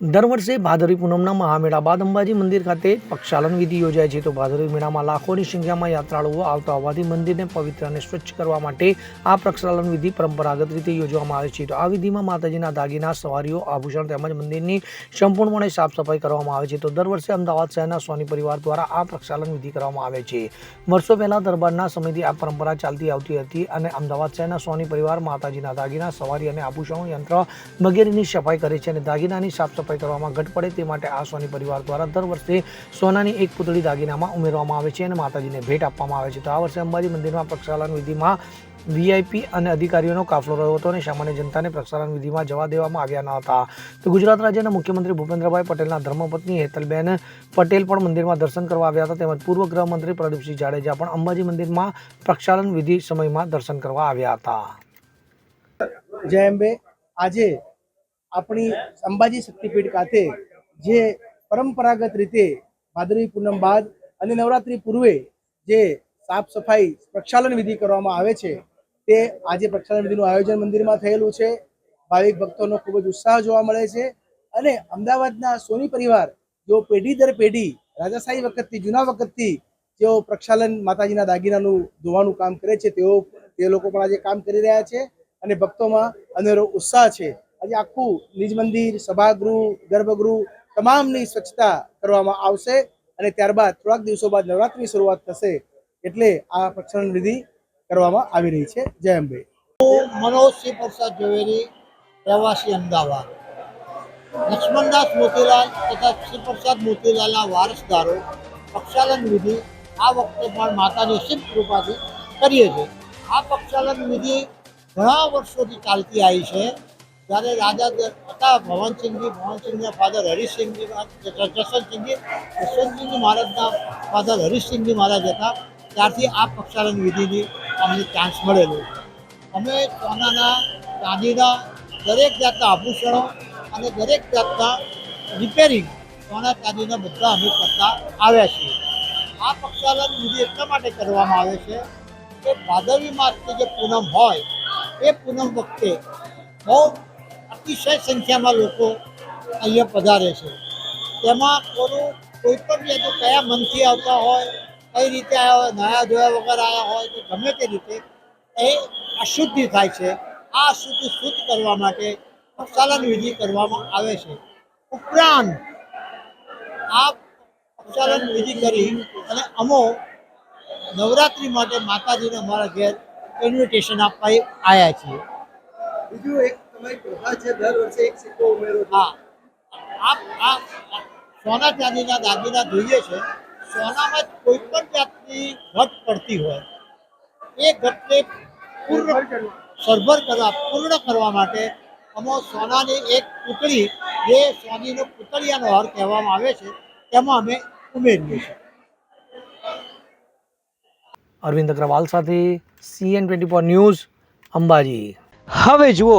દર વર્ષે ભાદરવી પૂનમના મહામેળા બાદ અંબાજી મંદિર ખાતે પક્ષાલન વિધિ યોજાય છે. તો ભાદરવી મેળામાં લાખોની સંખ્યામાં યાત્રાળુઓ આવતા હોવાથી મંદિરને પવિત્ર અને સ્વચ્છ કરવા માટે આ પ્રક્ષાલન વિધિ પરંપરાગત રીતે યોજવામાં આવે છે. તો આ વિધિમાં માતાજીના દાગીના, સવારીઓ, આભૂષણ તેમજ મંદિરની સંપૂર્ણપણે સાફ સફાઈ કરવામાં આવે છે. તો દર વર્ષે અમદાવાદ શહેરના સોની પરિવાર દ્વારા આ પ્રક્ષાલન વિધિ કરવામાં આવે છે. વર્ષો પહેલા દરબારના સમયથી આ પરંપરા ચાલતી આવતી હતી અને અમદાવાદ શહેરના સોની પરિવાર માતાજીના દાગીના, સવારી અને આભૂષણો યંત્ર વગેરેની સફાઈ કરે છે અને દાગીનાની સાફ સફાઈ કરવામાં ઘટ પડે તે માટે આ સોની પરિવાર દ્વારા દર વર્ષે સોનાની એક પુતળી દાગીનામાં ઉમેરવામાં આવે છે અને માતાજીને ભેટ આપવામાં આવે છે. તો આ વર્ષે અંબાજી મંદિરમાં પ્રક્ષાલન વિધિમાં વીઆઈપી અને અધિકારીઓનો કાફલો રહ્યો હતો અને સામાન્ય જનતાને પ્રક્ષાલન વિધિમાં જવા દેવામાં આવ્યા ન હતા. તો ગુજરાત રાજ્યના મુખ્યમંત્રી ભૂપેન્દ્રભાઈ પટેલના ધર્મપત્ની હેતલબેન પટેલ પણ મંદિરમાં દર્શન કરવા આવ્યા હતા. તેમજ પૂર્વ ગૃહમંત્રી પ્રદીપસિંહ જાડેજા પણ અંબાજી મંદિરમાં પ્રક્ષાલન વિધિ સમયમાં દર્શન કરવા આવ્યા હતા. જય અંબે. આજે આપણી અંબાજી શક્તિપીઠ ખાતે જે પરંપરાગત રીતે ભાદરવી પૂનમ બાદ અને નવરાત્રી પૂર્વે જે સાફ સફાઈ પ્રક્ષાલન વિધિ કરવામાં આવે છે, તે આજે પ્રક્ષાલન વિધિનું આયોજન મંદિરમાં થયેલું છે. ભાવિક ભક્તોનો ખૂબ જ ઉત્સાહ જોવા મળે છે અને અમદાવાદના સોની પરિવાર, જેઓ પેઢી દર પેઢી, રાજાશાહી વખતથી, જૂના વખતથી જેઓ પ્રક્ષાલન માતાજીના દાગીનાનું ધોવાનું કામ કરે છે, તેઓ, તે લોકો પણ આજે કામ કરી રહ્યા છે અને ભક્તોમાં અનેરો ઉત્સાહ છે. આજે આખું નિજ મંદિર, સભાગૃહ, ગર્ભગૃહ તમામની સ્વચ્છતા કરવામાં આવશે અને ત્યારબાદ થોડાક દિવસો બાદ નવરાત્રિની શરૂઆત થશે એટલે આ પ્રક્ષણ વિધિ કરવામાં આવી રહી છે. જય અંબે. મનોજ સિંહ પ્રસાદ ઝવેરી, પ્રવાસી અમદાવાદ. લક્ષ્મણદાસ મોતીલાલ તથા શ્રી પ્રસાદ મોતીલાલના વારસદારો પ્રક્ષાલન વિધિ આ વખતે પણ માતાની સિદ્ધ કૃપાથી કરીએ છીએ. આ પ્રક્ષાલન વિધિ ઘણા વર્ષોથી ચાલતી આવી છે. જ્યારે રાજા હતા, ભવનસિંહજી ભવનસિંહના ફાધર હરિસિંહજી જસવંતસિંહજી જસવંતસિંહજી મહારાજના ફાધર હરિસિંહજી મહારાજ હતા. ત્યારથી આ પ્રક્ષાલન વિધિની અમને ચાન્સ મળેલો. અમે સોનાના, ચાંદીના દરેક જાતના આભૂષણો અને દરેક જાતના રિપેરિંગ સોના, ચાંદીના બધા અમે કરતા આવ્યા છીએ. આ પ્રક્ષાલન વિધિ એટલા માટે કરવામાં આવે છે કે ભાદરવી માસની જે પૂનમ હોય, એ પૂનમ વખતે બહુ અતિશય સંખ્યામાં લોકો અહીંયા પધારે છે. તેમાં કોનું કોઈ પણ જાતનું કયા મનથી આવતા હોય, કઈ રીતે આવ્યા હોય નયા ધોયા વગર આવ્યા હોય કે ગમે તે રીતે એ અશુદ્ધિ થાય છે. આ અશુદ્ધિ શુદ્ધ કરવા માટે પ્રક્ષાલન વિધિ કરવામાં આવે છે. ઉપરાંત આ પ્રક્ષાલન વિધિ કરી અને અમો નવરાત્રિ માટે માતાજીને અમારા ઘેર ઇન્વિટેશન આપવા આવ્યા છીએ. બીજું એક હા. સોના ચાંદીના દાગીના જોઈએ છે. સોનામાં કોઈ પણ જાતની ઘટ પડતી હોય. એ ઘટને પૂર્ણ સરભર કરવા પૂર્ણ કરવા માટે અમો સોનાની એક પૂતળી જે સોનીનો પૂતળિયાનો હાર કહેવામાં આવે છે તેમાં અમે ઉમેરીએ છીએ. અરવિંદ અગ્રવાલ સાથે સીએન ટ્વેન્ટી ન્યૂઝ અંબાજી. હવે જુઓ